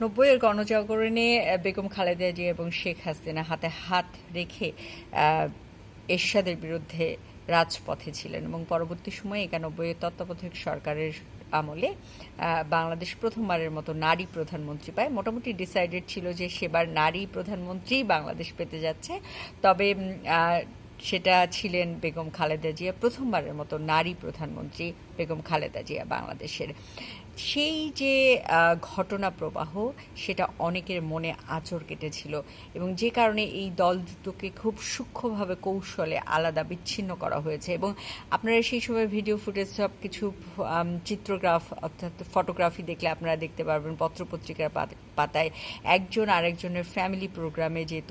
নব্বইয়ের গণজাগরণে বেগম খালেদা জিয়া এবং শেখ হাসিনা হাতে হাত রেখে এরশাদের বিরুদ্ধে রাজপথে ছিলেন এবং পরবর্তী সময়ে একানব্বই তত্ত্বাবধায়ক সরকারের আমলে বাংলাদেশ প্রথমবারের মতো নারী প্রধানমন্ত্রী পায়। মোটামুটি ডিসাইডেড ছিল যে সেবার নারী প্রধানমন্ত্রী বাংলাদেশ পেতে যাচ্ছে। তবে সেটা ছিলেন বেগম খালেদা জিয়া, প্রথমবারের মতো নারী প্রধানমন্ত্রী বেগম খালেদা জিয়া বাংলাদেশের। সেই যে ঘটনা প্রবাহ, সেটা অনেকের মনে আঁচড় কেটেছিল এবং যে কারণে এই দল দুটোকে খুব সূক্ষ্মভাবে কৌশলে আলাদা বিচ্ছিন্ন করা হয়েছে এবং আপনারা সেই সময় ভিডিও ফুটেজ সব কিছু চিত্রগ্রাফ অর্থাৎ ফটোগ্রাফি দেখলে আপনারা দেখতে পারবেন পত্রপত্রিকার পাতায় একজন আরেকজনের ফ্যামিলি প্রোগ্রামে যেত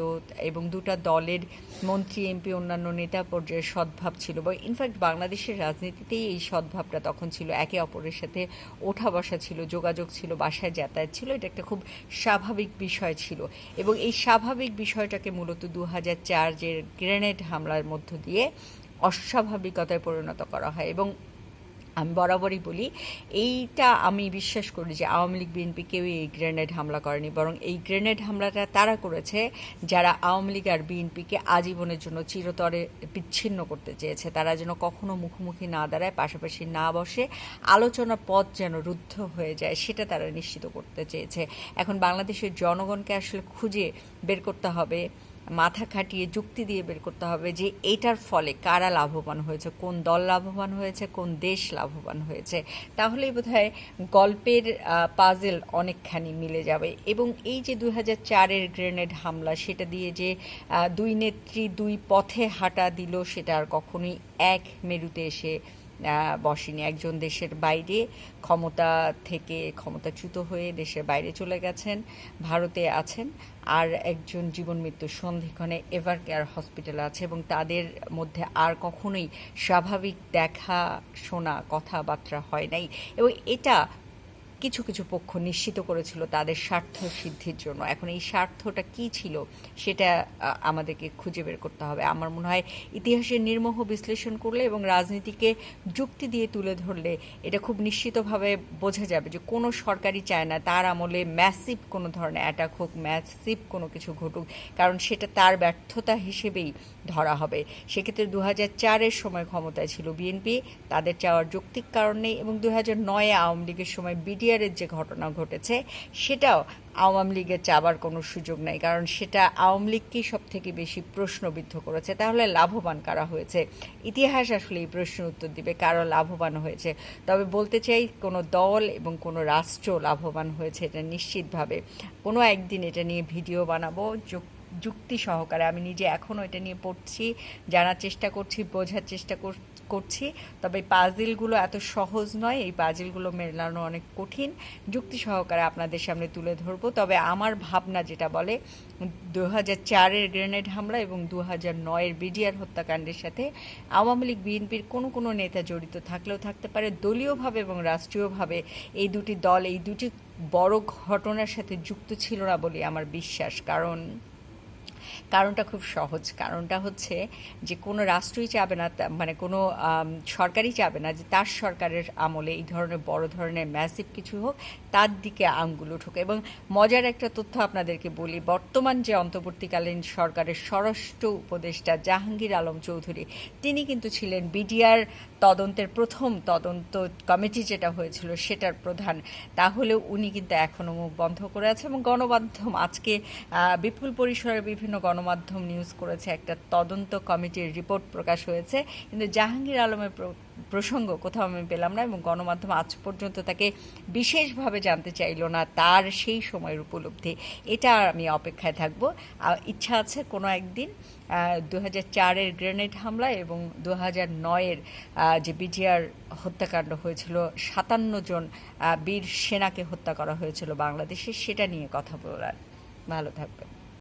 এবং দুটা দলের মন্ত্রী, এমপি, অন্যান্য নেতা পর্যায়ের সদ্ভাব ছিল বা ইনফ্যাক্ট বাংলাদেশের রাজনীতিতেই এই সদ্ভাবটা তখন ছিল, একে অপরের সাথে ওঠা বসা ছিল, যোগাযোগ ছিল, বাসায় যাতায়াত ছিল, এটা একটা খুব স্বাভাবিক বিষয় ছিল। এবং এই স্বাভাবিক বিষয়টাকে মূলত দু হাজার চার যে গ্রেনেড হামলার মধ্য দিয়ে অস্বাভাবিকতায় পরিণত করা হয় এবং আমি বরাবরই বলি, এইটা আমি বিশ্বাস করি যে আওয়ামী লীগ, বিএনপি কেউই এই গ্রেনেড হামলা করেনি। বরং এই গ্রেনেড হামলাটা তারা করেছে যারা আওয়ামী লীগ আর বিএনপিকে আজীবনের জন্য চিরতরে বিচ্ছিন্ন করতে চেয়েছে। তারা যেন কখনো মুখোমুখি না দাঁড়ায়, পাশাপাশি না বসে আলোচনার পথ যেন রুদ্ধ হয়ে যায়, সেটা তারা নিশ্চিত করতে চেয়েছে। এখন বাংলাদেশের জনগণকে আসলে খুঁজে বের করতে হবে মাথা খাটিয়ে যুক্তি দিয়ে বের করতে হবে যে এটার ফলে কারা লাভবান হয়েছে, কোন দল লাভবান হয়েছে, কোন দেশ লাভবান হয়েছে। তাহলেই বোধহয় গল্পের পাজেল অনেকখানি মিলে যাবে। এবং এই যে হাজার চারের গ্রেনেড হামলা, সেটা দিয়ে যে দুই নেত্রী দুই পথে হাঁটা দিল, সেটা আর কখনোই এক মেরুতে এসে বসেনি একজন দেশের বাইরে, ক্ষমতা থেকে ক্ষমতাচ্যুত হয়ে দেশের বাইরে চলে গেছেন, ভারতে আছেন, আর একজন জীবন মৃত্যু সন্ধিক্ষণে এভার কেয়ার হসপিটালে আছে এবং তাদের মধ্যে আর কখনোই স্বাভাবিক দেখা শোনা কথাবার্তা হয় নাই। এবং এটা কিছু কিছু পক্ষ নিশ্চিত করেছিল তাদের স্বার্থ সিদ্ধির জন্য। এখন এই স্বার্থটা কি ছিল সেটা আমাদেরকে খুঁজে বের করতে হবে। আমার মনে হয় ইতিহাসের নির্মোহ বিশ্লেষণ করলে এবং রাজনীতিকে যুক্তি দিয়ে তুলে ধরলে এটা খুব নিশ্চিতভাবে বোঝা যাবে যে কোনো সরকারই চায় না তার আমলে ম্যাসিভ কোনো ধরনের অ্যাটাক হোক ম্যাসিভ কোনো কিছু ঘটুক, কারণ সেটা তার ব্যর্থতা হিসেবেই ধরা হবে। সেক্ষেত্রে দু হাজার চারের সময় ক্ষমতায় ছিল বিএনপি, তাদের চাওয়ার যৌক্তিক কারণ নেই এবং দু হাজার নয়ে আওয়ামী লীগের সময় বিডিআরের যে ঘটনা ঘটেছে, সেটাও আওয়ামী লীগের চাবার কোনো সুযোগ নেই, কারণ সেটা আওয়ামী লীগকেই সব থেকে বেশি প্রশ্নবিদ্ধ করেছে। তাহলে লাভবান কারা হয়েছে? ইতিহাস আসলে এই প্রশ্নের উত্তর দিবে, কারও লাভবান হয়েছে। তবে বলতে চাই, কোনো দল এবং কোনো রাষ্ট্র লাভবান হয়েছে এটা নিশ্চিতভাবে। কোনো একদিন এটা নিয়ে ভিডিও বানাবো যুক্তি সহকারে, আমি নিজে এখনও এটা নিয়ে পড়ছি, জানার চেষ্টা করছি, বোঝার চেষ্টা কর- করছি, তবে এই পাজিলগুলো এত সহজ নয়, এই পাজিলগুলো মেলানো অনেক কঠিন। যুক্তি সহকারে আপনাদের সামনে তুলে ধরবো, তবে আমার ভাবনা যেটা বলে দু হাজার চারের গ্রেনেড হামলা এবং দু হাজার নয়ের বিডিআর হত্যাকাণ্ডের সাথে আওয়ামী লীগ, বিএনপির কোনো কোনো নেতা জড়িত থাকলেও থাকতে পারে, দলীয়ভাবে এবং রাষ্ট্রীয়ভাবে এই দুটি দল, এই দুটি বড় ঘটনার সাথে যুক্ত ছিল না বলে আমার বিশ্বাস, কারণ কারণটা খুব সহজ। কারণটা হচ্ছে যে কোনো রাষ্ট্রই চাবে না মানে কোনো সরকারই চাবে না যে তার সরকারের আমলে এই ধরনের বড় ধরনের ম্যাসিভ কিছু হোক, তার দিকে আঙ্গুল উঠুক। এবং মজার একটা তথ্য আপনাদেরকে বলি, বর্তমান যে অন্তর্বর্তীকালীন সরকারের স্বরাষ্ট্র উপদেষ্টা জাহাঙ্গীর আলম চৌধুরী, তিনি কিন্তু ছিলেন বিডিআর তদন্তের প্রথম তদন্ত কমিটি যেটা হয়েছিল সেটার প্রধান। তাহলেও উনি কিন্তু এখনও মুখ বন্ধ করে আছে এবং গণমাধ্যম আজকে বিপুল পরিসরে বিভিন্ন গণমাধ্যম নিউজ করেছে, একটা তদন্ত কমিটির রিপোর্ট প্রকাশ হয়েছে। কিন্তু জাহাঙ্গীর আলমের প্রসঙ্গ কোথাও আমি পেলাম না এবং গণমাধ্যম আজ পর্যন্ত তাকে বিশেষভাবে জানতে চাইলো না তার সেই সময়ের উপলব্ধি। এটা আমি অপেক্ষায় থাকব। ইচ্ছা আছে কোনো একদিন দু চারের গ্রেনেড হামলা এবং দু হাজার নয়ের যে বিজিআর হত্যাকাণ্ড হয়েছিল, সাতান্ন জন বীর সেনাকে হত্যা করা হয়েছিল বাংলাদেশে, সেটা নিয়ে কথা বলার। ভালো থাকবেন।